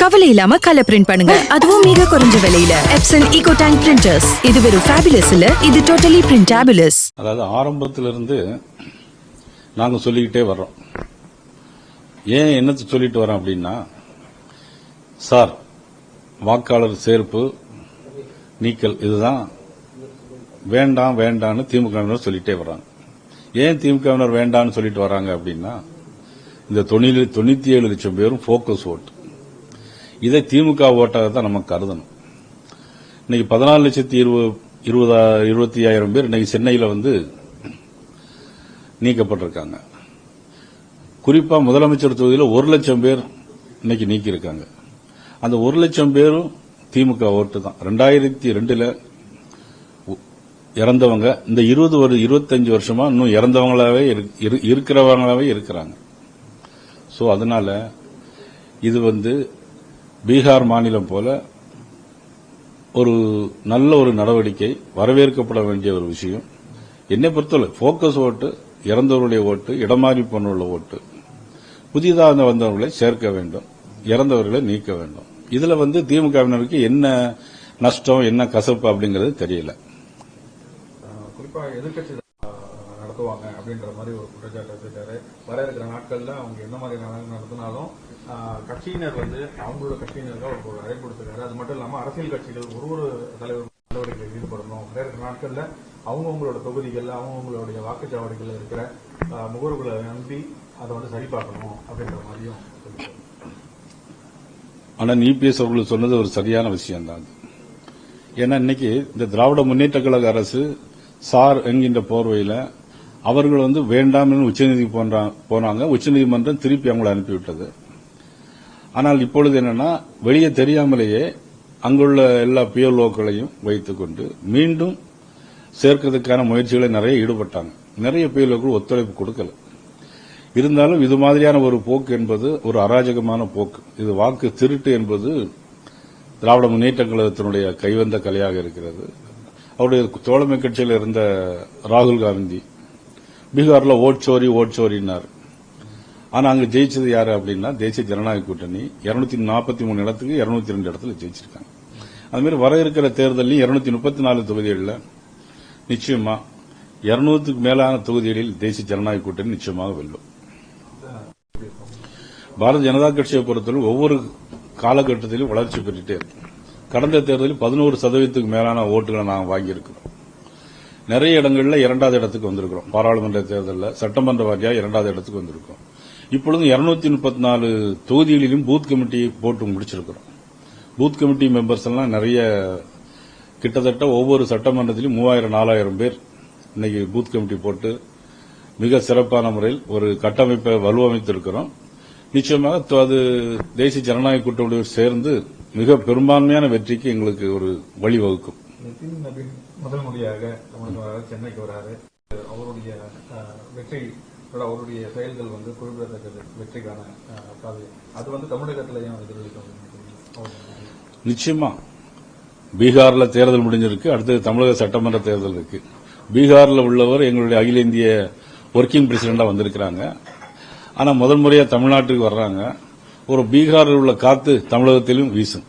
கவலை இல்லாம colour print பண்ணுங்க. அதுவும் மிக குறைஞ்ச விலையில. எப்சன் ஈகோ டேங்க் பிரிண்டர்ஸ் இது வெறும் ஃபேபுலஸ் இல்ல இது டோட்டலி பிரிண்டபிளஸ் அதாவது ஆரம்பத்திலிருந்து நாங்க சொல்லிக்கிட்டே வர்றோம். ஏன் என்னத்தை சொல்லிட்டு வரோம் அப்படின்னா சார் வாக்காளர் சேர்ப்பு நீக்கல் இதுதான் வேண்டாம் வேண்டாம்னு திமுகவினர் சொல்லிட்டே வர்றாங்க. ஏன் திமுகவினர் வேண்டாம்னு சொல்லிட்டு வராங்க அப்படின்னா இந்த தொண்ணூறு- தொண்ணூத்தி ஏழு லட்சம் பேரும் போக்கஸ் ஓட்டு இதை திமுக ஓட்டாக தான் நம்ம கருதணும். இன்னைக்கு பதினாலு லட்சத்தி இருபது இருபதா இருபத்தி ஆயிரம் பேர் இன்னைக்கு சென்னையில் வந்து நீக்கப்பட்டிருக்காங்க. குறிப்பாக முதலமைச்சர் தொகுதியில் ஒரு லட்சம் பேர் இன்னைக்கு நீக்கியிருக்காங்க. அந்த ஒரு லட்சம் பேரும் திமுக ஓட்டு தான். ரெண்டாயிரத்தி ரெண்டில் இறந்தவங்க இந்த இருபது ஒரு இருபத்தஞ்சு வருஷமா இன்னும் இறந்தவங்களாவே இரு- இரு- இருக்கிறவங்களாவே இருக்கிறாங்க. ஸோ அதனால இது வந்து பீகார் மாநிலம் போல ஒரு நல்ல ஒரு நடவடிக்கை வரவேற்கப்பட வேண்டிய ஒரு விஷயம். என்னை பொறுத்தவரை போக்கஸ் ஓட்டு இறந்தவருடைய ஓட்டு இடமாறி போனவர்கள் ஓட்டு புதிதாக வந்தவர்களை சேர்க்க வேண்டும் இறந்தவர்களை நீக்க வேண்டும். இதுல வந்து திமுகவினருக்கு என்ன நஷ்டம் என்ன கசப்பு அப்படிங்கிறது தெரியல. குறிப்பாக எதிர்கட்சி நடத்துவாங்க அப்படின்ற மாதிரி ஒரு குற்றச்சாட்டு வச்சுட்டாரு வர இருக்கிற நாட்கள்ல அவங்க என்ன மாதிரி நடத்தினாலும் கட்சியினர் வந்து அவங்களோட கட்சியினர்கள் ஒரு அழைப்பு அது மட்டும் இல்லாம அரசியல் கட்சிகள் ஒரு ஒரு தலைவர் நடவடிக்கையில் ஈடுபடணும். வர இருக்கிற நாட்கள்ல அவங்கவுங்களோட தொகுதிகள்ல அவங்கவுங்களுடைய வாக்குச்சாவடிகள் இருக்கிற ஆஹ் நம்பி அனுப்பி அதை வந்து சரி பார்க்கணும் அப்படின்ற மாதிரியும் ஆனால் ஆனா இபிஎஸ் அவர்கள் சொன்னது ஒரு சரியான விஷயம் தான் ஏன்னா இன்னைக்கு இந்த திராவிட முன்னேற்ற கழக அரசு சார் என்கின்ற போர்வையில் அவர்கள் வந்து வேண்டாம் என்று உச்சநீதி போனாங்க. உச்சநீதிமன்றம் திருப்பி அவங்களை அனுப்பிவிட்டது. ஆனால் இப்பொழுது என்னன்னா வெளியே தெரியாமலேயே அங்குள்ள எல்லா பிஎல்ஓக்களையும் வைத்துக்கொண்டு மீண்டும் சேர்க்கிறதுக்கான முயற்சிகளை நிறைய ஈடுபட்டாங்க. நிறைய பிஎல்ஓக்கள் ஒத்துழைப்பு கொடுக்கல. இருந்தாலும் இது மாதிரியான ஒரு போக்கு என்பது ஒரு அராஜகமான போக்கு. இது வாக்கு திருட்டு என்பது திராவிட முன்னேற்ற கழகத்தினுடைய கைவந்த கலையாக இருக்கிறது. அவருடைய தோழமை கட்சியில் இருந்த ராகுல் காந்தி. பீகாரில் ஓட்சோரி ஓட்சோரினார் ஆனால் அங்கே ஜெயிச்சது யார் அப்படின்னா தேசிய ஜனநாயக கூட்டணி. இருநூத்தி நாற்பத்தி மூணு இடத்துக்கு இருநூத்தி ரெண்டு இடத்துல ஜெயிச்சிருக்காங்க. அதுமாரி வர இருக்கிற தேர்தலையும் இருநூத்தி முப்பத்தி நாலு தொகுதிகளில் நிச்சயமா இருநூறுக்கு மேலான தொகுதிகளில் தேசிய ஜனநாயக கூட்டணி நிச்சயமாக வெல்லும். பாரதிய ஜனதா கட்சியை பொறுத்தவரை ஒவ்வொரு காலகட்டத்திலும் வளர்ச்சி பெற்றுட்டே இருக்கும் கடந்த தேர்தலில் பதினோரு சதவீதத்துக்கு மேலான ஓட்டுகளை நாங்கள் வாங்கியிருக்கிறோம். நிறைய இடங்களில் இரண்டாவது இடத்துக்கு வந்திருக்கிறோம். பாராளுமன்ற தேர்தலில் சட்டமன்ற வாரியாக இரண்டாவது இடத்துக்கு வந்திருக்கோம் இப்பொழுது இருநூத்தி முப்பத்தி நாலு தொகுதிகளிலும் பூத் கமிட்டி போட்டு முடிச்சிருக்கிறோம். பூத் கமிட்டி மெம்பர்ஸ் எல்லாம் நிறைய கிட்டத்தட்ட ஒவ்வொரு சட்டமன்றத்திலும் மூவாயிரம் நாலாயிரம் பேர் இன்னைக்கு பூத் கமிட்டி போட்டு மிக சிறப்பான முறையில் ஒரு கட்டமைப்பை வலுவமைத்திருக்கிறோம். நிச்சயமாக அது தேசிய ஜனநாயக கூட்டணியோடு சேர்ந்து மிக பெரும்பான்மையான வெற்றிக்கு எங்களுக்கு ஒரு வழிவகுக்கும். முதல் முறையாக சென்னைக்கு வராரு. அவருடைய வெற்றி அவருடைய செயல்கள் வந்து குறிப்பிடத்தக்கது. வெற்றிக்கான பாதை அது வந்து தமிழகத்திலையும் எதிரொலிக்கும் நிச்சயமா. பீகார்ல தேர்தல் முடிஞ்சிருக்கு. அடுத்தது தமிழக சட்டமன்ற தேர்தல் இருக்கு. பீகார்ல உள்ளவர் எங்களுடைய அகில இந்திய ஒர்க்கிங் பிரசிடண்டா வந்திருக்கிறாங்க. ஆனா முதல் முறையா தமிழ்நாட்டுக்கு வர்றாங்க. ஒரு பீகாரில் உள்ள காத்து தமிழகத்திலும் வீசும்.